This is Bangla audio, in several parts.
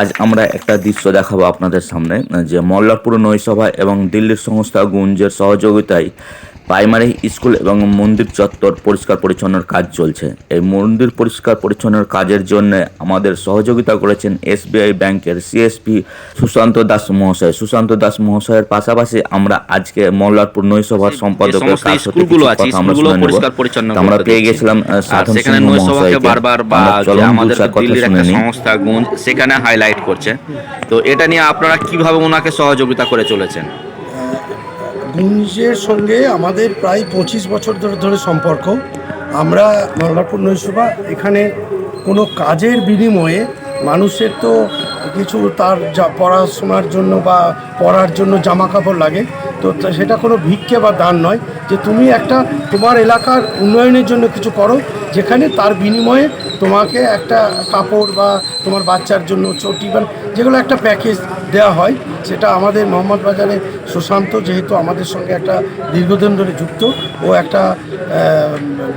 আজ আমরা একটা দৃশ্য দেখাবো আপনাদের সামনে, যে মল্লারপুর নৈসভা এবং দিল্লির সংস্থা গুঞ্জের সহযোগিতায় প্রাইমারি স্কুল এবং মন্দির চত্বর পরিষ্কার পরিচ্ছন্নের কাজ চলছে। এই মন্দির পরিষ্কার পরিচ্ছন্নের কাজের জন্য আমাদের সহযোগিতা করেছেন এসবিআই ব্যাংকের সিএসপি সুশান্ত দাস মহাশয়। সুশান্ত দাস মহাশয়ের পাশাপাশি আমরা আজকে মল্লারপুর নৈসভার সম্পাদকের আমরা পেয়ে গেছিলাম সাধন সেখানে সিংহ মহাশয়কে। বারবার বা আমাদের দিল্লির একটা সংস্থা গুঞ্জ সেখানে হাইলাইট করছে। তো এটা নিয়ে আপনারা কীভাবে ওনাকে সহযোগিতা করে চলেছেন? গুঞ্জের সঙ্গে আমাদের প্রায় পঁচিশ বছর ধরে ধরে সম্পর্ক। আমরা মল্লারপুর নৈশভা এখানে কোনো কাজের বিনিময়ে মানুষের তো কিছু তার যা পড়াশোনার জন্য বা পড়ার জন্য জামা কাপড় লাগে তো সেটা কোনো ভিক্ষে বা দান নয়। যে তুমি একটা তোমার এলাকার উন্নয়নের জন্য কিছু করো যেখানে তার বিনিময়ে তোমাকে একটা কাপড় বা তোমার বাচ্চার জন্য চটি বা যেগুলো একটা প্যাকেজ দেওয়া হয়, সেটা আমাদের মোহাম্মদ বাজারে সুশান্ত যেহেতু আমাদের সঙ্গে একটা দীর্ঘদিন ধরে যুক্ত, ও একটা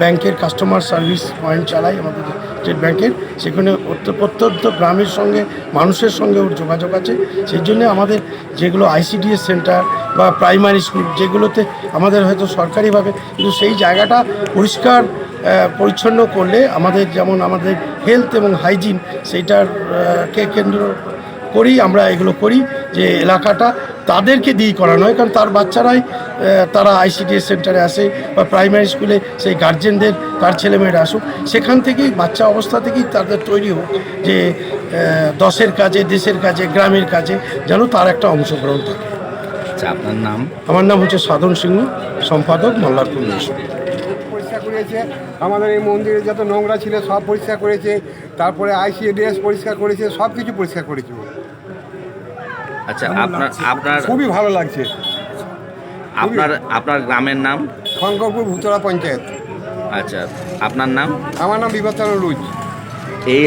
ব্যাংকের কাস্টমার সার্ভিস পয়েন্ট চালায় আমাদের স্টেট ব্যাংকের, সেখানে প্রত্যন্ত গ্রামের সঙ্গে, মানুষের সঙ্গে ওর যোগাযোগ আছে। সেই জন্য আমাদের যেগুলো আইসিডিএস সেন্টার বা প্রাইমারি স্কুল যেগুলোতে আমাদের হয়তো সরকারিভাবে, কিন্তু সেই জায়গাটা পরিষ্কার পরিচ্ছন্ন করলে আমাদের যেমন আমাদের হেলথ এবং হাইজিন সেইটার কে কেন্দ্র করি আমরা এগুলো করি যে এলাকাটা তাদেরকে দিয়ে করানো হয় কারণ তার বাচ্চারাই তারা আইসিডিএস সেন্টারে আসে বা প্রাইমারি স্কুলে সেই গার্জেনদের তার ছেলেমেয়েরা আসুক সেখান থেকেই বাচ্চা অবস্থা থেকেই তাদের তৈরি হোক যে দশের কাজে দেশের কাজে গ্রামের কাজে যেন তার একটা অংশগ্রহণ থাকে। আচ্ছা আপনার নাম? আমার নাম হচ্ছে সাধন সিংহ সম্পাদক মল্লারপুর মিশন করেছে। আমাদের এই মন্দিরে যত নোংরা ছিল সব পরিষ্কার করেছে। তারপরে আইসিএডিএস পরিষ্কার করেছে সব কিছু পরিষ্কার করেছে। আচ্ছা আপনার আপনার খুবই ভালো লাগছে। আপনার আপনার গ্রামের নাম? শঙ্করপুর ভুতরা পঞ্চায়েত। আচ্ছা আপনার নাম? আমার নাম বিবর্তন রুজ এই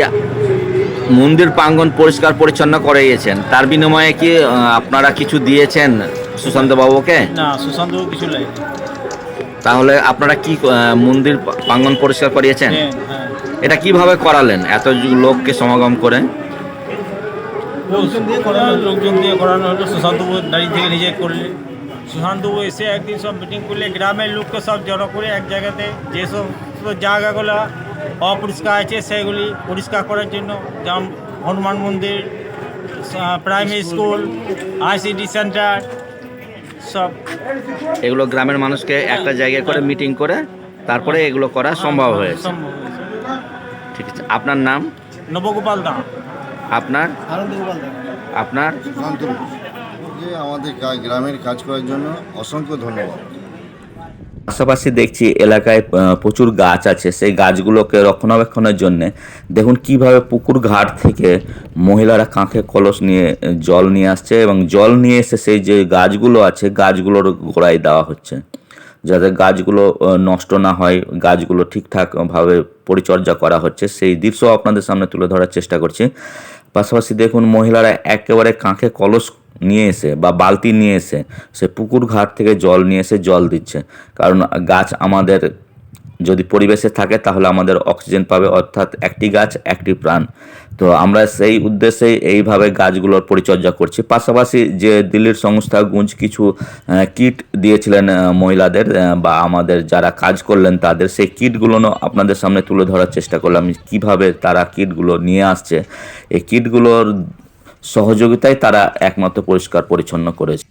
মন্দির প্রাঙ্গন পরিষ্কার পরিচ্ছন্ন করে গিয়েছেন তার বিনিময়ে কি আপনারা কিছু দিয়েছেন সুশান্ত বাবুকে না সুশান্ত কিছু লাগে তাহলে আপনারা কি মন্দির প্রাঙ্গন পরিষ্কার করিয়েছেন? হ্যাঁ হ্যাঁ। এটা কীভাবে করালেন? এত লোককে সমাগম করে? লোকজন দিয়ে করানো লোকজন দিয়ে করানো হলো। সুশান্তবাবু দাঁড়িয়ে থেকে নিজে করলে। সুশান্তবাবু এসে একদিন সব মিটিং করলে গ্রামের লোককে সব জড়ো করে এক জায়গাতে যেসব সব জায়গাগুলো অপরিষ্কার আছে সেগুলি পরিষ্কার করার জন্য যেমন হনুমান মন্দির প্রাইমারি স্কুল আইসিডি সেন্টার সব। এগুলো গ্রামের মানুষকে একটা জায়গায় করে মিটিং করে তারপরে এগুলো করা সম্ভব হয়েছে। ঠিক আছে। আপনার নাম? নবগোপাল দাম আপনার? আপনার? আমাদের গ্রামের কাজ করার জন্য অসংখ্য ধন্যবাদ। পাশাপাশি দেখছি এলাকায় প্রচুর গাছ আছে। সেই গাছগুলোকে রক্ষণাবেক্ষণের জন্য দেখুন কীভাবে পুকুর ঘাট থেকে মহিলারা কাঁখে কলস নিয়ে, জল নিয়ে আসছে এবং জল নিয়ে এসে সেই যে গাছগুলো আছে, গাছগুলোর গোড়ায় দেওয়া হচ্ছে। যাতে গাছগুলো নষ্ট না হয়, গাছগুলো ঠিকঠাকভাবে পরিচর্যা করা হচ্ছে। সেই দৃশ্য আপনাদের সামনে তুলে ধরার চেষ্টা করছি। পাশাপাশি দেখুন মহিলারা একেবারে কাঁখে কলস নিয়ে এসে বা বালতি নিয়ে এসে সে পুকুর ঘাট থেকে জল নিয়ে এসে জল দিচ্ছে। কারণ গাছ আমাদের যদি পরিবেশে থাকে তাহলে আমাদের অক্সিজেন পাবে, অর্থাৎ একটি গাছ, একটি প্রাণ। তো আমরা সেই উদ্দেশ্যেই এইভাবে গাছগুলোর পরিচর্যা করছি। পাশাপাশি যে দিল্লির সংস্থা গুঞ্জ কিছু কিট দিয়েছিলেন মহিলাদের বা আমাদের যারা কাজ করলেন তাদের, সেই কিটগুলো আপনাদের সামনে তুলে ধরার চেষ্টা করলাম, কীভাবে তারা কিটগুলো নিয়ে আসছে। এই কিটগুলোর সহযোগিতায় তারা একমাত্র পরিষ্কার পরিচ্ছন্ন করেছে।